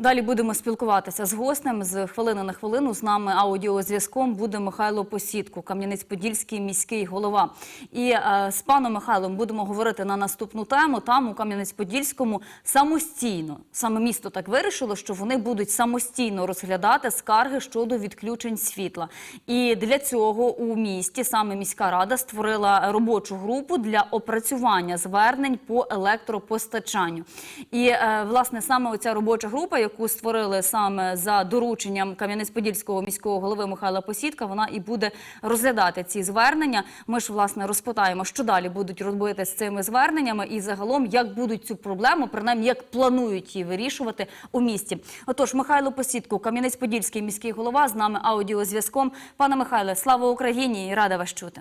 Далі будемо спілкуватися з гостем. З хвилини на хвилину з нами аудіозв'язком буде Михайло Посідко, Кам'янець-Подільський міський голова. І е, з паном Михайлом будемо говорити на наступну тему. Там у Кам'янець-Подільському самостійно саме місто так вирішило, що вони будуть самостійно розглядати скарги щодо відключень світла. І для цього у місті саме міська рада створила робочу групу для опрацювання звернень по електропостачанню. І е, власне саме оця робоча група, яку створили саме за дорученням Кам'янець-Подільського міського голови Михайла Посідка, вона і буде розглядати ці звернення. Ми ж власне розпитаємо, що далі будуть робити з цими зверненнями, і загалом як будуть цю проблему, принаймні як планують її вирішувати у місті. Отож, Михайло Посідко, Кам'янець-Подільський міський голова, з нами аудіозв'язком. Пане Михайле, слава Україні і рада вас чути.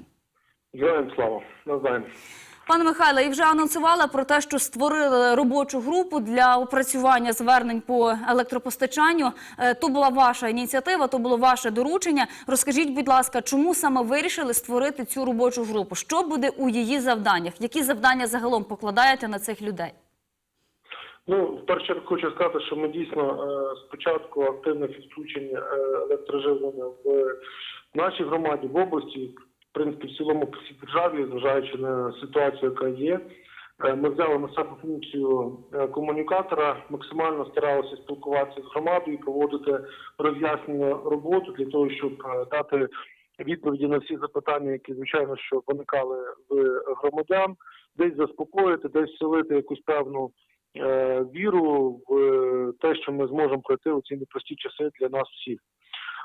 Героям слава, навзаєм. Пане Михайле, і вже анонсувала про те, що створили робочу групу для опрацювання звернень по електропостачанню. Е, То була ваша ініціатива, то було ваше доручення. Розкажіть, будь ласка, чому саме вирішили створити цю робочу групу? Що буде у її завданнях? Які завдання загалом покладаєте на цих людей? Ну, в першу чергу хочу сказати, що ми дійсно е, спочатку активне підключення е, електроживлення в нашій громаді, в області, в принципі, в цілому по всій державі, зважаючи на ситуацію, яка є. Е, Ми взяли на себе функцію е, комунікатора, максимально старалися спілкуватися з громадою, проводити роз'яснення роботу для того, щоб е, дати відповіді на всі запитання, які звичайно що виникали в громадян, десь заспокоїти, десь вселити якусь певну віру в те, що ми зможемо пройти у ці непрості часи для нас всіх.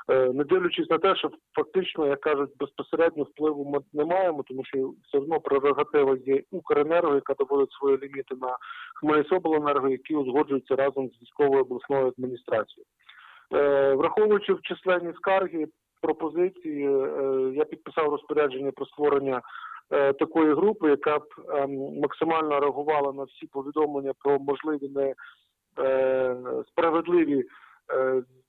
Е, Не дивлячись на те, що фактично, як кажуть, безпосередньо впливу ми не маємо, тому що все одно прерогатива є Укренерго, яка доводить свої ліміти на Хмельницобленерго, які узгоджуються разом з військовою обласною адміністрацією. Е, Враховуючи в численні скарги, пропозиції, е, я підписав розпорядження про створення такої групи, яка б ем, максимально реагувала на всі повідомлення про можливі не справедливі е,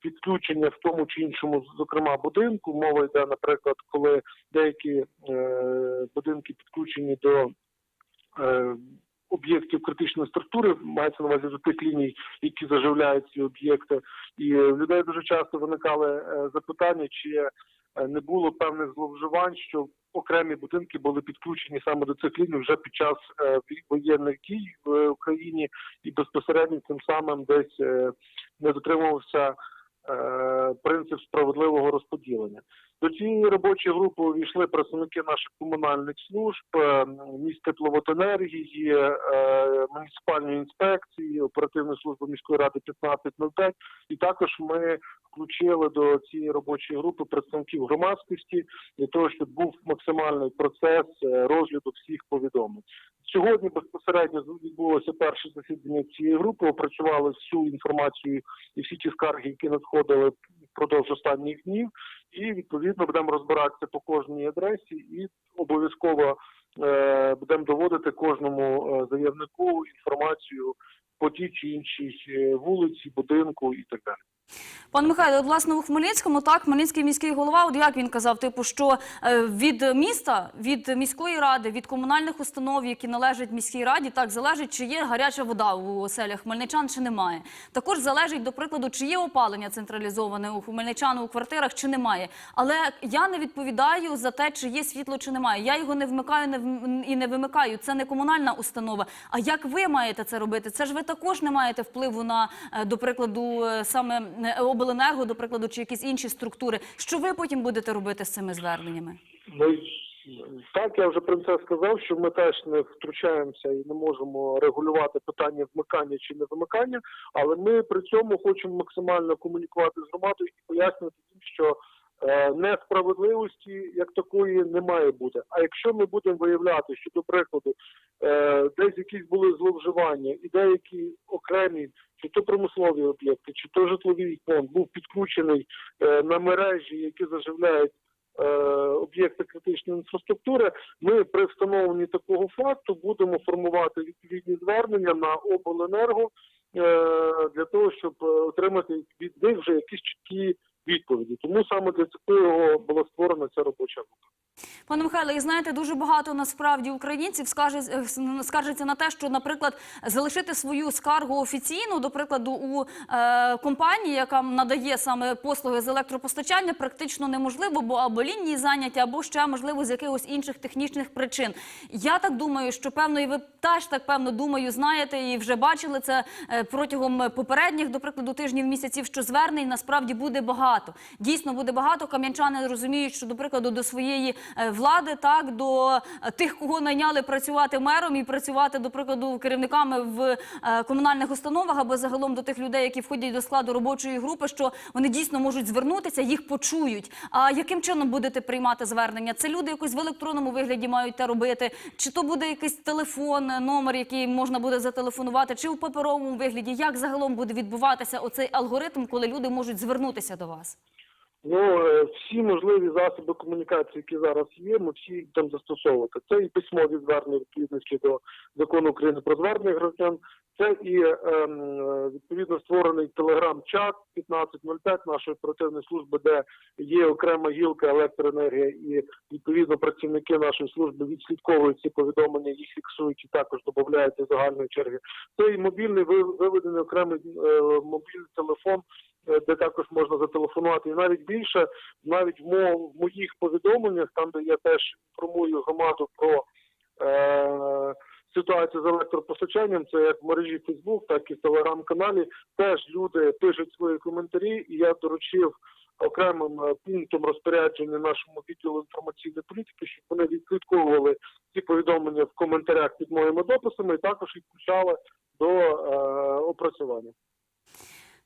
відключення в тому чи іншому, зокрема, будинку. Мова йде, наприклад, коли деякі е, будинки підключені до е, об'єктів критичної структури, мається на увазі до тих ліній, які заживляють ці об'єкти. І в людей дуже часто виникали е, запитання, чи е, не було певних зловживань, що окремі будинки були підключені саме до цих ліній вже під час е, воєнних дій в Україні, і безпосередньо тим самим десь е, не дотримувався е, принцип справедливого розподілення. До цієї робочої групи увійшли представники наших комунальних служб, е, міст тепловоденергії, е, муніципальної інспекції, оперативної служби міської ради 1505. І також ми включили до цієї робочої групи представників громадськості для того, щоб був максимальний процес е, розгляду всіх повідомлень. Сьогодні безпосередньо відбулося перше засідання цієї групи. Опрацювали всю інформацію і всі ті скарги, які надходили впродовж останніх днів, і відповідно будемо розбиратися по кожній адресі і обов'язково е, будемо доводити кожному е, заявнику інформацію по тій чи іншій е, вулиці, будинку і так далі. Пан Михайло, от, власне, у Хмельницькому, так, Хмельницький міський голова, от як він казав, типу, що е, від міста, від міської ради, від комунальних установ, які належать міській раді, так, залежить, чи є гаряча вода у оселях хмельничан, чи немає. Також залежить, до прикладу, чи є опалення централізоване у хмельничан у квартирах, чи немає. Але я не відповідаю за те, чи є світло, чи немає. Я його не вмикаю не вм- і не вимикаю. Це не комунальна установа. А як ви маєте це робити? Це ж ви також не маєте впливу на, е, до прикладу, е, саме обленерго, до прикладу, чи якісь інші структури. Що ви потім будете робити з цими зверненнями? Ми так я вже про це сказав, що ми теж не втручаємося і не можемо регулювати питання вмикання чи не вмикання, але ми при цьому хочемо максимально комунікувати з громадою і пояснювати їм, що несправедливості як такої не має бути. А якщо ми будемо виявляти, що до прикладу е, десь якісь були зловживання і деякі окремі чи то промислові об'єкти, чи то житловий фонд був підключений е, на мережі, які заживляють е, об'єкти критичної інфраструктури, ми при встановленні такого факту будемо формувати відповідні звернення на обленерго е, для того, щоб е, отримати від них вже якісь чіткі відповіді. Тому саме для цього була створена ця робоча група. Пане Михайле, і знаєте, дуже багато насправді українців скажуть, е, на те, що, наприклад, залишити свою скаргу офіційно, до прикладу, у е, компанії, яка надає саме послуги з електропостачання, практично неможливо, бо або лінії зайняті, або ще можливо з якихось інших технічних причин. Я так думаю, що певно, і ви теж так певно думаю, знаєте, і вже бачили це е, протягом попередніх, до прикладу, тижнів місяців, що звернень насправді буде багато. Дійсно буде багато. Кам'янчани розуміють, що до прикладу до своєї влади, так до е, тих, кого найняли працювати мером і працювати, до прикладу, керівниками в е, комунальних установах або загалом до тих людей, які входять до складу робочої групи, що вони дійсно можуть звернутися, їх почують. А яким чином будете приймати звернення? Це люди якось в електронному вигляді мають те робити, чи то буде якийсь телефон, е, номер, який можна буде зателефонувати, чи в паперовому вигляді? Як загалом буде відбуватися оцей алгоритм, коли люди можуть звернутися до вас? Ну, е, всі можливі засоби комунікації, які зараз є, ми всі там застосовувати. Це і письмові звернення відповідності до закону України про звернення громадян, це і ем, е, відповідно створений телеграм-чат 1505 нашої оперативної служби, де є окрема гілка електроенергія, і відповідно працівники нашої служби відслідковують ці повідомлення, їх фіксують і також додають до загальної черги. Це і мобільний ви- виведений окремий е, мобільний телефон е, де також можна зателефонувати. І навіть більше, навіть в, мо, в моїх повідомленнях, там де я теж інформую громаду про е, ситуацію з електропостачанням, це як в мережі Фейсбук, так і в телеграм-каналі, теж люди пишуть свої коментарі, і я доручив окремим е, пунктом розпорядження нашому відділу інформаційної політики, щоб вони відслідковували ці повідомлення в коментарях під моїми дописами, і також їх включали до е, опрацювання.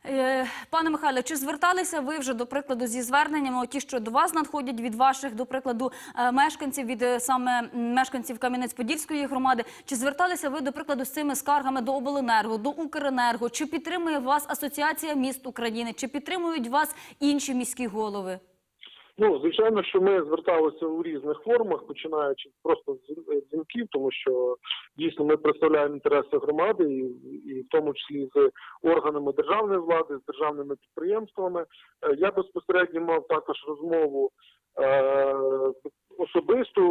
Е, Пане Михайле, чи зверталися ви вже до прикладу зі зверненнями, ті, що до вас надходять від ваших, до прикладу, е, мешканців від е, саме мешканців Кам'янець-Подільської громади? Чи зверталися ви до прикладу з цими скаргами до обленерго, до Укренерго? Чи підтримує вас Асоціація міст України? Чи підтримують вас інші міські голови? Ну, звичайно, що ми зверталися у різних формах, починаючи просто з дзвінків, тому що дійсно ми представляємо інтереси громади, і, і в тому числі з органами державної влади, з державними підприємствами. Е, Я безпосередньо мав також розмову е, особисту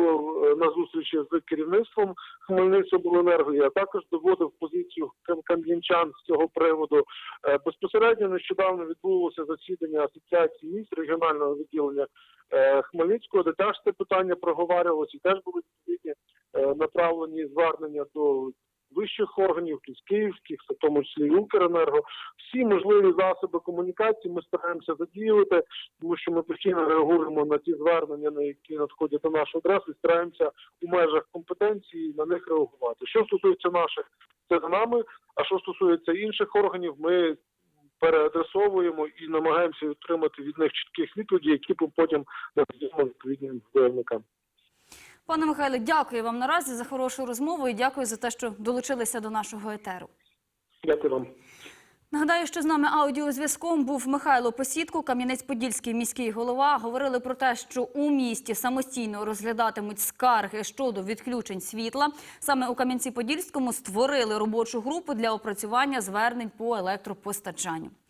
е, на зустрічі з керівництвом Хмельницькобленерго. Я також доводив позицію кам- кам'янчан з цього приводу. Е, Безпосередньо нещодавно відбулося засідання асоціації міст регіонального відділення е, Хмельницького, де теж це питання проговарювалося і теж були відповідні направлені звернення до вищих органів, тобто київських, в тому числі Укренерго. Всі можливі засоби комунікації ми стараємося задіювати, тому що ми постійно реагуємо на ті звернення, на які надходять на нашу адресу, і стараємося у межах компетенції на них реагувати. Що стосується наших, це за нами. А що стосується інших органів, ми переадресовуємо і намагаємося отримати від них чітких відповідей, які потім надаємо відповідним заявникам. Пане Михайле, дякую вам наразі за хорошу розмову і дякую за те, що долучилися до нашого етеру. Дякую вам. Нагадаю, що з нами аудіозв'язком був Михайло Посідко, Кам'янець-Подільський міський голова. Говорили про те, що у місті самостійно розглядатимуть скарги щодо відключень світла. Саме у Кам'янці-Подільському створили робочу групу для опрацювання звернень по електропостачанню.